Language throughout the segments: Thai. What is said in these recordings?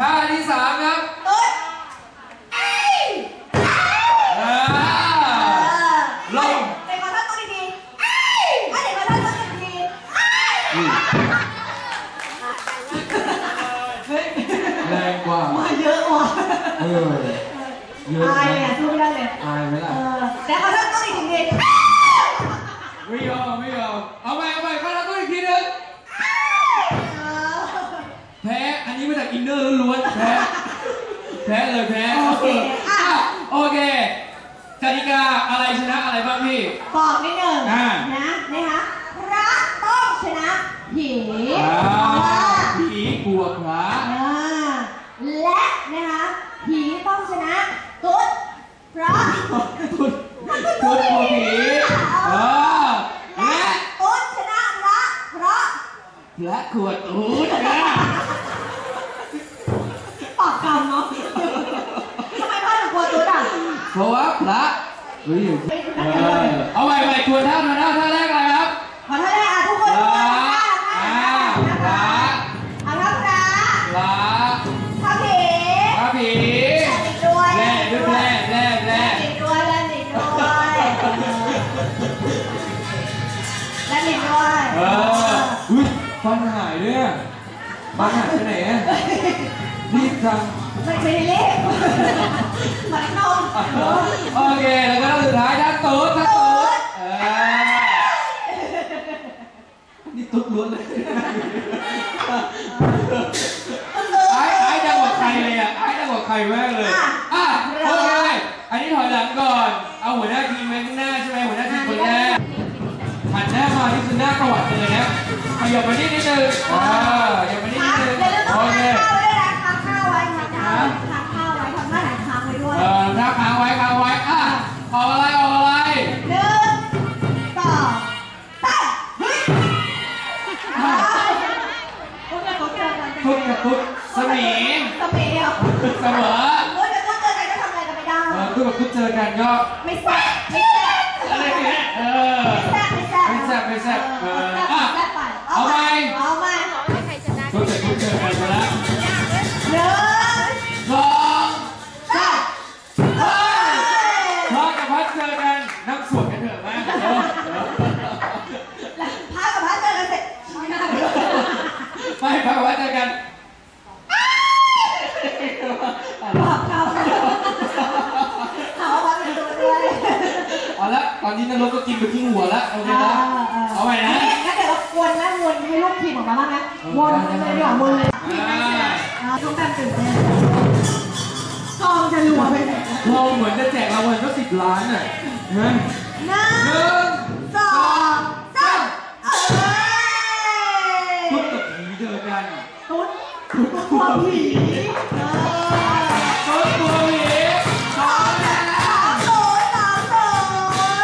ท่าที่สามครับตุ๊ดเอ้ยอ่าลงเด็กขอท่านตุ๊ดอีกทีเอ้ยอะเด็กขอท่านตุ๊ดอีกทีเอ้ยเฮ้ยแรงกว่ามาเยอะว่ะเออเยอะอายนะเลยอะสู้ไม่ได้เลยอายไหมเอล่ะอแต่ขอท่านตุ๊ดอีกทีไม่ยอมไม่ยอมเอาไปเอาไปข้าราตัวอีกทีหนึง เออ แพ้ อันนี้มาจากอินเนอร์ ล้วนๆแพ้แพ้เลยแพ้โอเคอะอะ โอเคกติกาอะไรชนะอะไรบ้างพี่ บอกนิดหนึ่งอ่า นะนะคะพระต้องชนะผีอ่าเพราะว่าผีกลัวพระอ่าและนะคะผีต้องชนะตุ๊ดเพราะทุดทุดกลัวผีเออและและตุ๊ดชนะพระเพราะและขวดอูดนะ ปากกรรมเนาะทำไมพ่อถึงกลัวตุ๊ดอะ เพราะว่าพระเฮ้ยเออเอาไปไปทวนท่าทวนท่าท่าแรกอะไรครับขอโทษนะอะทุกคนพทุกระคนอ่านะพระเอาทั้งพระพระทั้งผีพระผีติดด้วยแร่ด้วยแร่แร่แร่ติดด้วยและติดด้วยและติดด้วยเอออุ้ยฟันหายด้วย อะฟันหายไปไหนอะรีบจังไม่ไม่ได้เล่นมันนมโอเค แล้วก็สุดท้ายท่านตุ๊ดท่านตุ๊ดเออนี่ตุ๊ดล้วนเลยไอ้ไอ้ดังกว่าใครเลยอะไอ้ดังกว่าใครแม่งเลย อะโอเคอันนี้ถอยหลังก่อน เอาหัวหน้าทีมไว้ข้างหน้าใช่ไหมหัวหน้าทีมคนแรกหันหน้ามาที่คือหน้าตวัดเลยนะ ขยับมานิดนิดนึงอ่าขยับมานิดนิดนึงเดี๋ยวเราต้โอองเคทานข้าวด้วยนะทานข้าวไว้ทานข้าวทานข้าวไว้ทำหน้าไหนค้างไว้ด้วยเออถ้าค้างไว้ค้างไว้อะออกอะไรออกอะไรหนึ่งสองสามเฮ้ยพวกเราเขาเจอกันตุ๊ดกับตุ๊ดสมีสเปรย์เหรอเสมอโอ้ยแต่พวกเจอกันก็ทำอะไรกันไม่ได้เออตุ๊ดกับตุ๊ดเจอกันก็ไม่แซ่บไม่แซ่บอะไรเนี่ยเออไม่แซ่บไม่แซ่บไม่แซ่บไม่แซ่บเออ ไม่พ่อกับพัดเจอกันบอกเขาเขาว่าเป็นตัวด้วยเอาละตอนนี้นรกก็กินไปทิ้งหัวแล้วโอเคนะเอาไปนะงั้นเดี๋ยวเราวนนะวนให้ลูกทีมออกมาบ้างนะวนเลยดีกว่าวนเลยอ่าอ่าทุกการตื่นเต้นกองจะรัวไปไหนเราเหมือนจะแจกรางวัลก็สิบล้านอะเห็นไหมหนึ่หนึ่ง ผีเออตุ๊ดตัวผีสองแล้วสามศูนย์สามศูนย์อะ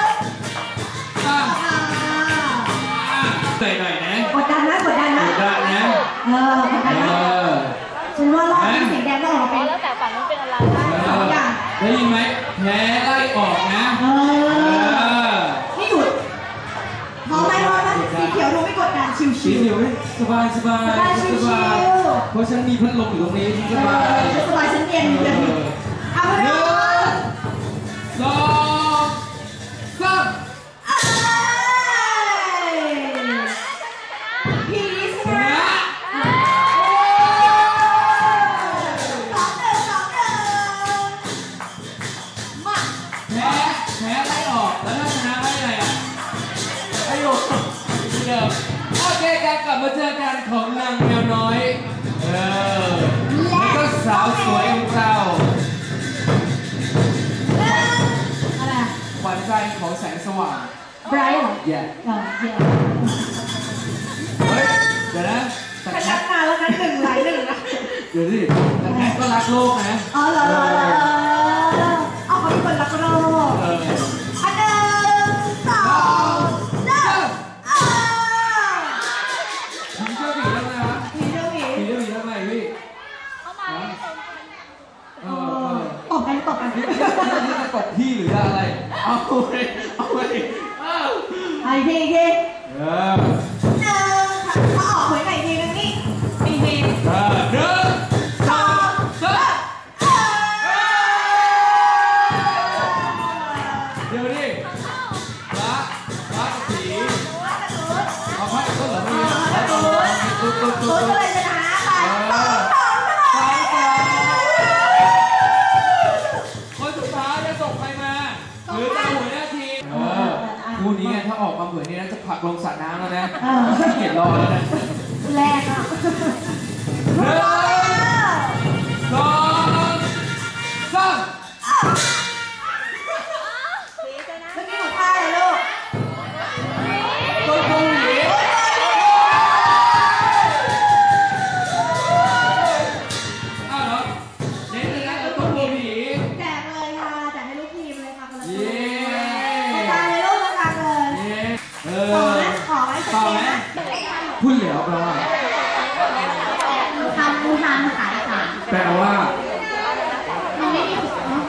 อ่าอะเตะหน่อยนะกดดันนะกดดันนะกดดันนะเออกดดันเอนะอฉันว่ารอบนี้สีแดงต้องออกมาเป็นแล้วแต่ฝั่งนู้นเป็นอะไร สองอย่างได้ยินไหมแพ้ไล่ออกนะ เออ ชิวๆเหนียวไหมสบายสบายสบายชิวๆสบายเพราะฉันมีพัดลมอยู่ตรงนี้ฉันสบายสบายฉันเย็นเย็นเอาไปหเลนึ่ยงสอง การกลับมาเจอกันของนางแมวน้อย เออแล้วก็สาวสวยของเราหนึ่งอะไรอะขวัญใจของแสงสว่างไบรท์เหรอแย่เออเดี๋ยวเฮ้ย เดี๋ยวนะแต่ฉันแคนัทบนานแล้วนะหนึ่งหลายหนึ่งนะเดี๋ยวสิแต่แคทก็รักโลกนะ อ๋อเหรอเหรอเหรอ งตบกันนี่จะตบพี่หรืออะไร เอาเลยเอาเลยอาไอ้ทีทีเออเออถ้าออกหวไหนทีนึงนี่ทีทีเออเด้อตุ๊ดก็เลยชนะไป เผื่อนี่นะจะผักลงสระน้ำแล้วนะเกียดรอแล้วนะแรงอะ ว่ามันไม่มีเนาะ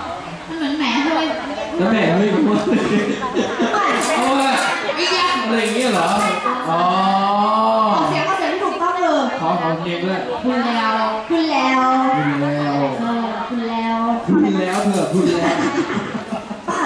มันเหมือนแหมเลยแล้วแม่เฮ้ยพูดโอ้ยไอ้ยักษ์อะไรอย่างเงี้ยเหรอ อ๋อออกเสียงออกเสียงที่ถูกต้องเลยขอขอเพลงด้วยคุณแล้วคุณแล้วพูดแล้วเออคุณแล้วพูดแล้วเถอะพูดแล้วใช่